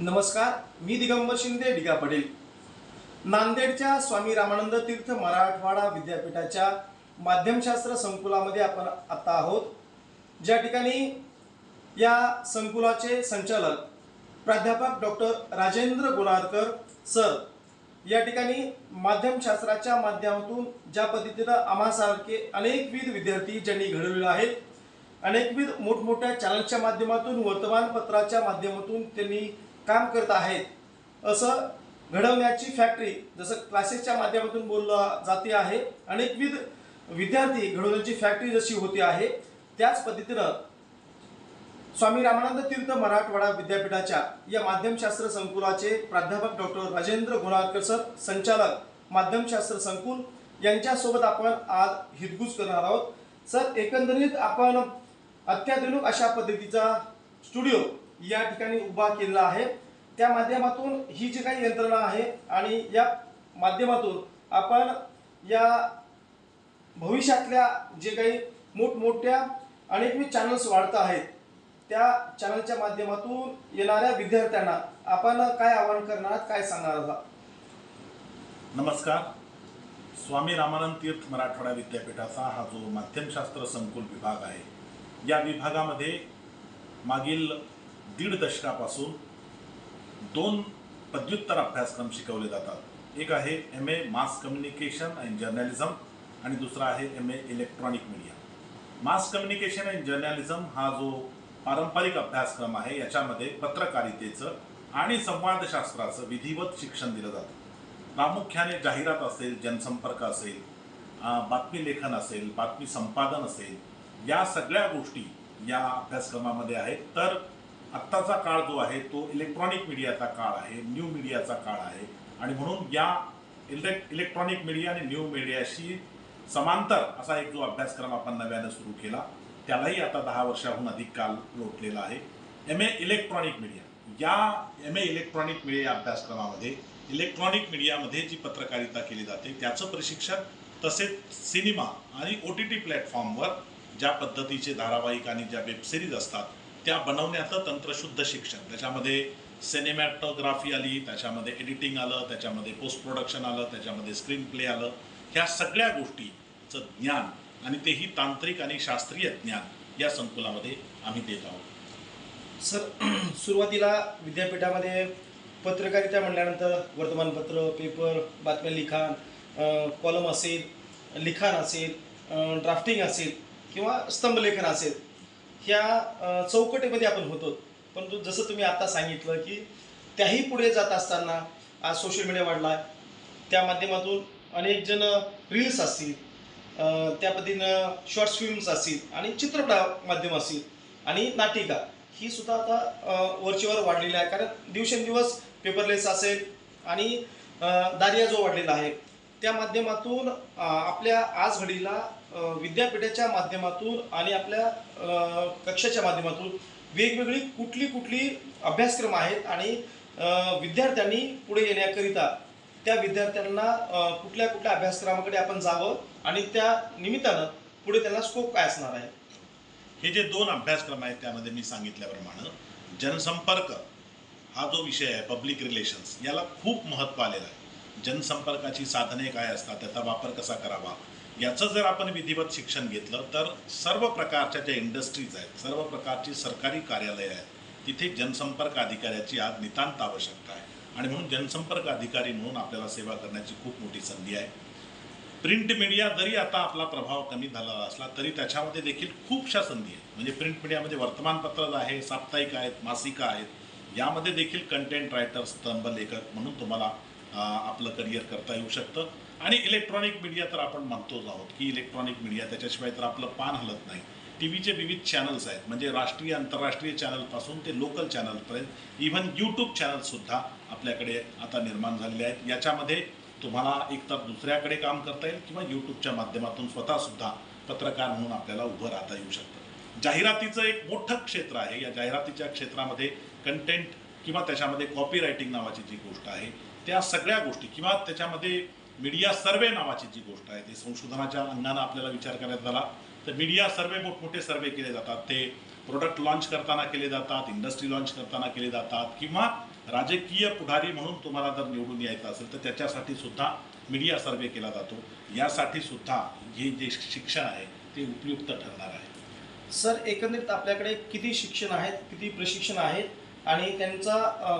नमस्कार मी दिगंबर शिंदे डिगा पटेल नांदेडच्या स्वामी रामानंद तीर्थ मराठवाडा विद्यापीठाच्या माध्यमशास्त्र संकुलामध्ये आपण आता आहोत. ज्या ठिकाणी या संकुलाचे संचालक प्राध्यापक डॉक्टर राजेंद्र गुणारकर सर या ठिकाणी माध्यमशास्त्राच्या माध्यमातून ज्या पद्धतीनं आम्हासारखे अनेकविध विद्यार्थी ज्यांनी घडवलेले आहेत अनेकविध मोठमोठ्या चॅनलच्या माध्यमातून वर्तमानपत्राच्या माध्यमातून त्यांनी काम करत आहेत. असं घडवण्याची फॅक्टरी जसं क्लासेसच्या माध्यमातून बोललं जाते आहे अनेकविध विद्यार्थी घडवण्याची फॅक्टरी जशी होती आहे त्याच पद्धतीनं स्वामी रामानंद तीर्थ मराठवाडा विद्यापीठाच्या या माध्यमशास्त्र संकुलाचे प्राध्यापक डॉक्टर राजेंद्र गुणाळकर सर संचालक माध्यमशास्त्र संकुल यांच्यासोबत आपण आज हितगुज करणार आहोत. सर एकंदरीत आपण अत्याधुनिक अशा पद्धतीचा स्टुडिओ या ठिकाणी उभा केलेला आहे. त्या माध्यमातून ही जी काही यंत्रणा आहे आणि या माध्यमातून आपण या भविष्यातल्या जे काही मोठमोठ्या अनेकविध चॅनल्स वाढत आहेत त्या चॅनलच्या माध्यमातून येणाऱ्या विद्यार्थ्यांना आपण काय आवाहन करणार आहात, काय सांगणार आहात? नमस्कार. स्वामी रामानंद तीर्थ मराठवाडा विद्यापीठाचा हा जो माध्यमशास्त्र संकुल विभाग आहे या विभागामध्ये मागील दीड दशकापासून दोन पदव्युत्तर अभ्यासक्रम शिकवले जातात. एक आहे M A mass communication and journalism आणि दुसरा आहे M A electronic media mass communication and journalism हा जो पारंपरिक अभ्यासक्रम आहे याच्यामध्ये पत्रकारितेचं आणि संवादशास्त्राचं विधिवत शिक्षण दिलं जातं. प्रामुख्याने जाहिरात असेल जनसंपर्क असेल बातमी लेखन असेल बातमी संपादन असेल या सगळ्या गोष्टी या अभ्यासक्रमामध्ये आहेत. तर आत्ताचा काळ जो आहे तो इलेक्ट्रॉनिक मीडियाचा काळ आहे न्यू मीडियाचा काळ आहे. आणि म्हणून या इलेक् इलेक्ट्रॉनिक मीडिया आणि न्यू मीडियाशी समांतर असा एक जो अभ्यासक्रम आपण नव्यानं सुरू केला त्यालाही आता दहा वर्षाहून अधिक काल लोटलेला आहे. एम ए इलेक्ट्रॉनिक मीडिया या एम ए इलेक्ट्रॉनिक मीडिया अभ्यासक्रमामध्ये इलेक्ट्रॉनिक मीडियामध्ये जी पत्रकारिता केली जाते त्याचं प्रशिक्षण तसेच सिनेमा आणि ओ टी टी प्लॅटफॉर्मवर ज्या पद्धतीचे धारावाहिक आणि ज्या वेबसिरीज असतात त्या बनवण्याचं तंत्रशुद्ध शिक्षण. त्याच्यामध्ये सिनेमॅटोग्राफी आली त्याच्यामध्ये एडिटिंग आलं त्याच्यामध्ये पोस्ट प्रोडक्शन आलं त्याच्यामध्ये स्क्रीन प्ले आलं. ह्या सगळ्या गोष्टीचं ज्ञान आणि तेही तांत्रिक आणि शास्त्रीय ज्ञान या संकुलामध्ये आम्ही देत आहोत. सर सुरुवातीला विद्यापीठामध्ये पत्रकारिता म्हणल्यानंतर वर्तमानपत्र पेपर बातम्या लिखाण कॉलम असेल लिखाण असेल ड्राफ्टिंग असेल किंवा स्तंभलेखन असेल ह्या चौकटीमध्ये आपण होतो. परंतु जसं तुम्ही आता सांगितलं की त्याही पुढे जात असताना आज सोशल मीडिया वाढला. आहे त्या माध्यमातून अनेक जण रील्स असतील त्या पद्धतीनं शॉर्ट्स फिल्म्स असतील आणि चित्रपट माध्यम असतील आणि नाटिका ही सुद्धा आता वरचीवर वाढलेली आहे. कारण दिवसेंदिवस पेपरलेस असेल आणि दारिया जो वाढलेला आहे. त्या माध्यमातून आपल्या आज घडीला विद्यापीठाच्या माध्यमातून आणि आपल्या कक्षाच्या माध्यमातून वेगवेगळी कुठली कुठली अभ्यासक्रम आहेत आणि विद्यार्थ्यांनी पुढे येण्याकरिता त्या विद्यार्थ्यांना कुठल्या कुठल्या अभ्यासक्रमाकडे आपण जावं आणि त्या निमित्तानं पुढे त्यांना स्कोप काय असणार आहे? हे जे दोन अभ्यासक्रम आहेत त्यामध्ये मी सांगितल्याप्रमाणे जनसंपर्क हा जो विषय आहे पब्लिक रिलेशन्स याला खूप महत्त्व आलेलं आहे. जनसंपर्काची साधने काय असतात त्याचा वापर कसा करावा? याचं जर आपण विधिवत शिक्षण घेतलं तर सर्व प्रकारच्या ज्या इंडस्ट्रीज आहेत सर्व प्रकारची सरकारी कार्यालयं आहेत तिथे जनसंपर्क अधिकाऱ्याची आज नितांत आवश्यकता आहे. आणि म्हणून जनसंपर्क अधिकारी म्हणून आपल्याला सेवा करण्याची खूप मोठी संधी आहे. प्रिंट मीडिया जरी आता आपला प्रभाव कमी झाला असला तरी त्याच्यामध्ये देखील खूपशा संधी आहेत. म्हणजे प्रिंट मीडियामध्ये वर्तमानपत्र आहे साप्ताहिक आहेत मासिका आहेत. यामध्ये देखील कंटेंट रायटर स्तंभ लेखक म्हणून तुम्हाला आपलं करिअर करता येऊ शकतं. आणि इलेक्ट्रॉनिक मीडिया तर आपण म्हणतोच आहोत की इलेक्ट्रॉनिक मीडिया त्याच्याशिवाय तर आपलं पान हलत नाही. टी व्हीचे विविध चॅनल्स आहेत. म्हणजे राष्ट्रीय आंतरराष्ट्रीय चॅनलपासून ते लोकल चॅनलपर्यंत इव्हन यूट्यूब चॅनलसुद्धा आपल्याकडे आता निर्माण झालेले आहेत. याच्यामध्ये तुम्हाला एकतर दुसऱ्याकडे काम करता येईल किंवा यूट्यूबच्या माध्यमातून स्वतःसुद्धा पत्रकार म्हणून आपल्याला उभं राहता येऊ शकतं. जाहिरातीचं एक मोठं क्षेत्र आहे. या जाहिरातीच्या क्षेत्रामध्ये कंटेंट किंवा त्याच्यामध्ये कॉपी रायटिंग नावाची जी गोष्ट आहे त्या सगळ्या गोष्टी किंवा त्याच्यामध्ये मीडिया सर्वे नावाची जी गोष्ट आहे ती संशोधनाच्या अंगानं आपल्याला विचार करायचा झाला तर मीडिया सर्वे मोठमोठे सर्वे केले जातात. ते प्रोडक्ट लॉन्च करताना केले जातात इंडस्ट्री लॉन्च करताना केले जातात किंवा राजकीय पुढारी म्हणून तुम्हाला जर निवडून यायचं असेल तर त्याच्यासाठी सुद्धा मीडिया सर्वे केला जातो. यासाठी सुद्धा हे जे शिक्षण आहे ते उपयुक्त ठरणार आहे. सर एकंदरीत आपल्याकडे किती शिक्षण आहेत किती प्रशिक्षण आहेत? आणि त्यांचा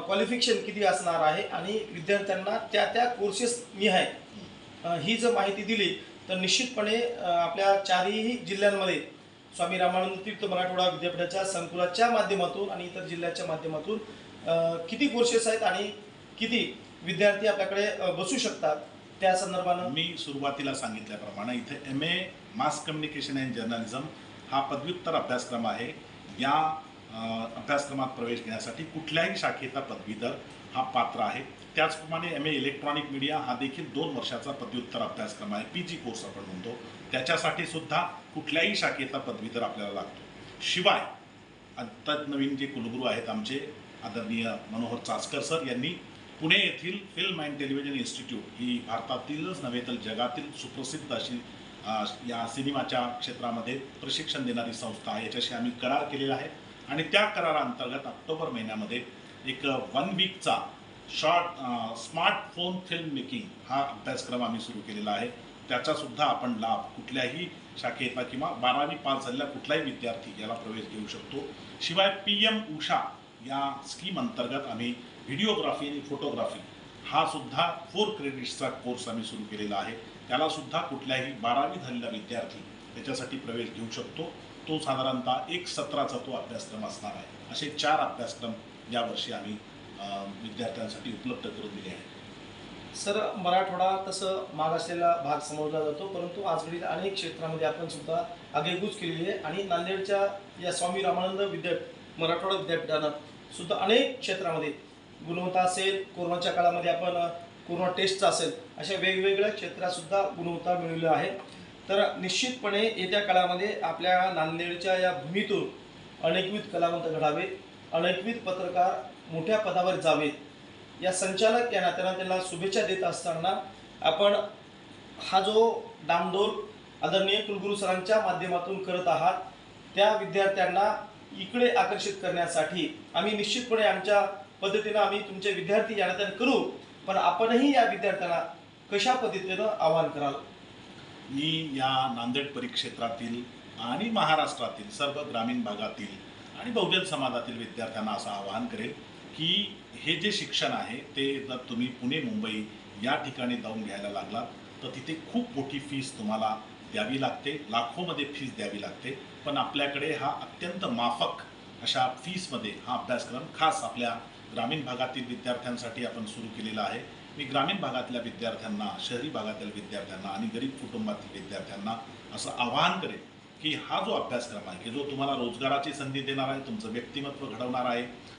क्वालिफिकेशन किती असणार आहे आणि विद्यार्थ्यांना त्या त्या कोर्सेस मी आहे. ही जर माहिती दिली तर निश्चितपणे आपल्या चारही जिल्ह्यांमध्ये स्वामी रामानंद तीर्थ मराठवाडा विद्यापीठाच्या संकुलाच्या माध्यमातून आणि इतर जिल्ह्याच्या माध्यमातून किती कोर्सेस आहेत आणि किती विद्यार्थी आपल्याकडे बसू शकतात? त्या संदर्भानं मी सुरुवातीला सांगितल्याप्रमाणे इथे M A mass communication and journalism हा पदव्युत्तर अभ्यासक्रम आहे. या अभ्यासक्रमात प्रवेश घेण्यासाठी कुठल्याही शाखेचा पदवीधर हा पात्र आहे. त्याचप्रमाणे एम ए इलेक्ट्रॉनिक मीडिया हा देखील दोन वर्षाचा पदव्युत्तर अभ्यासक्रम आहे. पी जी कोर्स आपण म्हणतो. त्याच्यासाठी सुद्धा कुठल्याही शाखेचा पदवीधर आपल्याला लागतो. शिवाय आत्ताच नवीन जे कुलगुरू आहेत आमचे आदरणीय मनोहर चासकर सर यांनी पुणे येथील फिल्म अँड टेलिव्हिजन इन्स्टिट्यूट ही भारतातीलच नव्हे तर जगातील सुप्रसिद्ध अशी या सिनेमाच्या क्षेत्रामध्ये प्रशिक्षण देणारी संस्था आहे. याच्याशी आम्ही करार केलेला आहे. आणि त्या कराराअंतर्गत ऑक्टोबर महिन्यामध्ये एक वन वीकचा शॉर्ट स्मार्टफोन फिल्म मेकिंग हा अभ्यासक्रम आम्ही सुरू केलेला आहे. त्याचासुद्धा आपण लाभ कुठल्याही शाखेतला किंवा बारावी पास झालेला कुठलाही विद्यार्थी याला प्रवेश घेऊ शकतो. शिवाय पी एम उषा या स्कीम अंतर्गत आम्ही व्हिडिओग्राफी आणि फोटोग्राफी हा सुद्धा फोर क्रेडिट्सचा कोर्स आम्ही सुरू केलेला आहे. त्याला सुद्धा कुठल्याही बारावी झालेला विद्यार्थी त्याच्यासाठी प्रवेश घेऊ शकतो. तो साधारणतः एक सत्राचा तो अभ्यासक्रम असणार आहे. असे चार अभ्यासक्रम यावर्षी आम्ही विद्यार्थ्यांसाठी उपलब्ध करून दिले आहेत. सर मराठवाडा तसं माग असलेला भाग समजला जातो परंतु आजघडील अनेक क्षेत्रामध्ये आपण सुद्धा आगेकूच केलेली आहे आणि नांदेडच्या या स्वामी रामानंद विद्या मराठवाडा विद्यापीठानं सुद्धा अनेक क्षेत्रामध्ये गुणवत्ता असेल कोरोनाच्या काळामध्ये आपण कोरोना टेस्टचा असेल अशा वेगवेगळ्या क्षेत्रात सुद्धा गुणवत्ता मिळवली आहे. तर निश्चितपणे येत्या काळामध्ये आपल्या नांदेडच्या या भूमीतून अनेकविध कलावंत घडावे अनेकविध पत्रकार मोठ्या पदावर जावेत. या संचालक या नात्यानं त्यांना शुभेच्छा देत असताना आपण हा जो डामडोल आदरणीय कुलगुरू सरांच्या माध्यमातून करत आहात त्या विद्यार्थ्यांना इकडे आकर्षित करण्यासाठी आम्ही निश्चितपणे आमच्या पद्धतीनं आम्ही तुमचे विद्यार्थी या नात्यानं करू पण आपणही या विद्यार्थ्यांना कशा पद्धतीनं आवाहन कराल? मी या नांदेड परिक्षेत्रातील आणि महाराष्ट्रातील सर्व ग्रामीण भागातील आणि बहुजन समाजातील विद्यार्थ्यांना असं आवाहन करेल की हे जे शिक्षण आहे ते जर तुम्ही पुणे मुंबई या ठिकाणी जाऊन घ्यायला लागलात तर तिथे खूप मोठी फीस तुम्हाला द्यावी लागते लाखोमध्ये फीस द्यावी लागते. पण आपल्याकडे हा अत्यंत माफक अशा फीसमध्ये हा अभ्यासक्रम खास आपल्या ग्रामीण भागातील विद्यार्थ्यांसाठी आपण सुरू केलेला आहे. मी ग्रामीण भागातल्या विद्यार्थ्यांना शहरी भागातील विद्यार्थ्यांना आणि गरीब कुटुंबातील विद्यार्थ्यांना असं आवाहन करेन की हा जो अभ्यासक्रम आहे की जो तुम्हाला रोजगाराची संधी देणार आहे तुमचं व्यक्तिमत्व घडवणार आहे